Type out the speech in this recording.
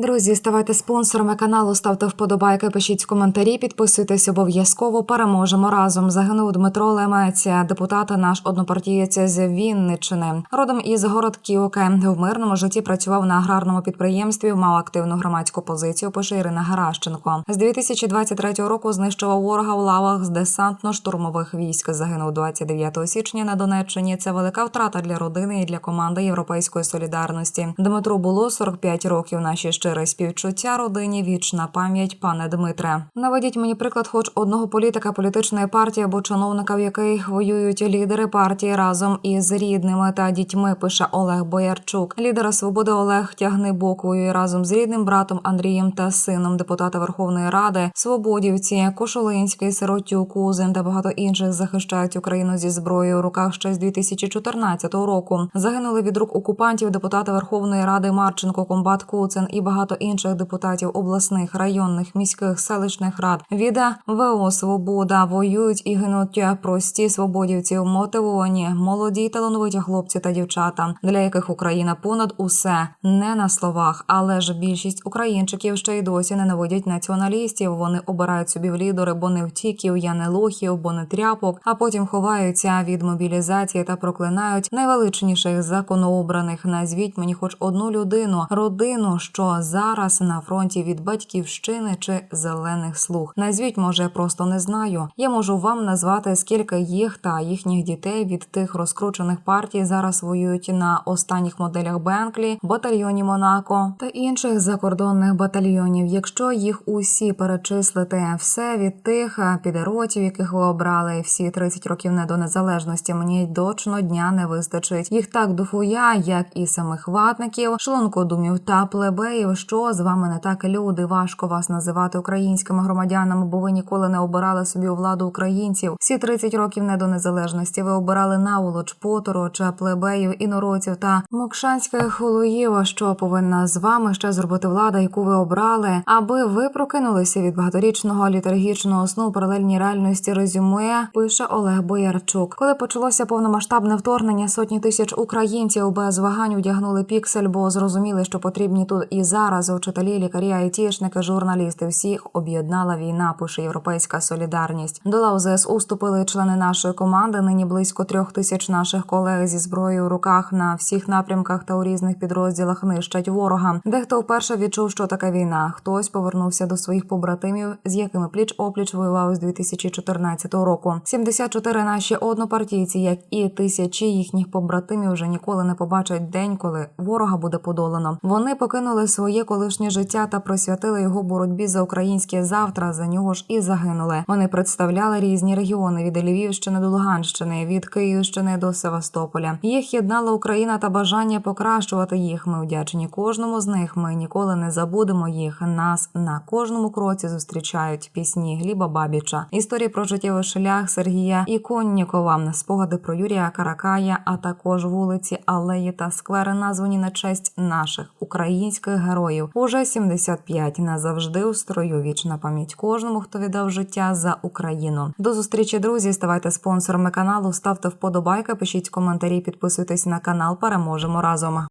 Друзі, ставайте спонсорами каналу, ставте вподобайки, пишіть коментарі, підписуйтесь обов'язково. Переможемо разом. Загинув Дмитро Лемець, депутат, наш однопартієць з Вінниччини. Родом із городківки. В мирному житті працював на аграрному підприємстві, мав активну громадську позицію. Пише Ірина Гаращенко. З 2023 року знищував ворога в лавах з десантно-штурмових військ. Загинув 29 січня на Донеччині. Це велика втрата для родини і для команди Європейської солідарності. Дмитру було 45 років. Наші щире співчуття родині. Вічна пам'ять, пане Дмитре. Наведіть мені приклад, хоч одного політика, політичної партії або чиновника, в яких воюють лідери партії разом із рідними та дітьми. Пише Олег Боярчук. Лідера свободи Олег Тягнибок воює разом з рідним братом Андрієм та сином депутата Верховної Ради. Свободівці, Кошулинський, Сиротюк, Кузин та багато інших захищають Україну зі зброєю у руках ще з 2014 року. Загинули від рук окупантів депутата Верховної Ради Марченко, Комбат Куцин і багато інших депутатів обласних, районних, міських, селищних рад. Віда ВО Свобода воюють і гинуть прості свободівці, мотивовані, молоді талановиті хлопці та дівчата, для яких Україна понад усе не на словах, але ж більшість українчиків ще й досі ненавидять націоналістів. Вони обирають собі в лідери, бо не втіків, я не лохів, бо не тряпок, а потім ховаються від мобілізації та проклинають найвеличніших законообраних. Назвіть мені хоч одну людину, родину, що зараз на фронті від батьківщини чи зелених слуг. Назвіть, може, просто не знаю. Я можу вам назвати скільки їх та їхніх дітей від тих розкручених партій зараз воюють на останніх моделях Бенклі, батальйоні Монако та інших закордонних батальйонів. Якщо їх усі перечислити, все від тих е, підеротів, яких ви обрали, всі 30 років не до незалежності, мені дочно дня не вистачить. Їх так дофуя, як і самих ватників, шлункодумів та плебеїв. Що з вами не так, люди? Важко вас називати українськими громадянами, бо ви ніколи не обирали собі у владу українців. Всі 30 років не до незалежності. Ви обирали наволоч, потороча, плебеїв, інородців та мокшанських хулуїв. Що повинна з вами ще зробити влада, яку ви обрали, аби ви прокинулися від багаторічного літургічного сну паралельній реальності резюме, пише Олег Боярчук. Коли почалося повномасштабне вторгнення, сотні тисяч українців без вагань одягнули піксель, бо зрозуміли, що потрібні тут і зараз учителі, лікарі, айтішники, журналісти. Всіх об'єднала війна. Пише Європейська солідарність. До лав ЗСУ вступили члени нашої команди. Нині близько трьох тисяч наших колег зі зброєю у руках на всіх напрямках та у різних підрозділах нищать ворога. Дехто вперше відчув, що таке війна. Хтось повернувся до своїх побратимів, з якими пліч опліч воював з 2014 року. 74 наші однопартійці, як і тисячі їхніх побратимів, вже ніколи не побачать день, коли ворога буде подолано. Вони покинули своє колишнє життя та присвятили його боротьбі за українське завтра. За нього ж і загинули. Вони представляли різні регіони від Львівщини до Луганщини, від Київщини до Севастополя. Їх єднала Україна та бажання покращувати їх. Ми вдячні кожному з них. Ми ніколи не забудемо їх. Нас на кожному кроці зустрічають пісні Гліба Бабіча, історії про життєвий шлях Сергія Іконнікова, спогади про Юрія Каракая, а також вулиці, алеї та сквери, названі на честь наших українських героїв. Уже 75 назавжди у строю. Вічна пам'ять кожному, хто віддав життя за Україну. До зустрічі, друзі. Ставайте спонсорами каналу, ставте вподобайки, пишіть коментарі, підписуйтесь на канал. Переможемо разом.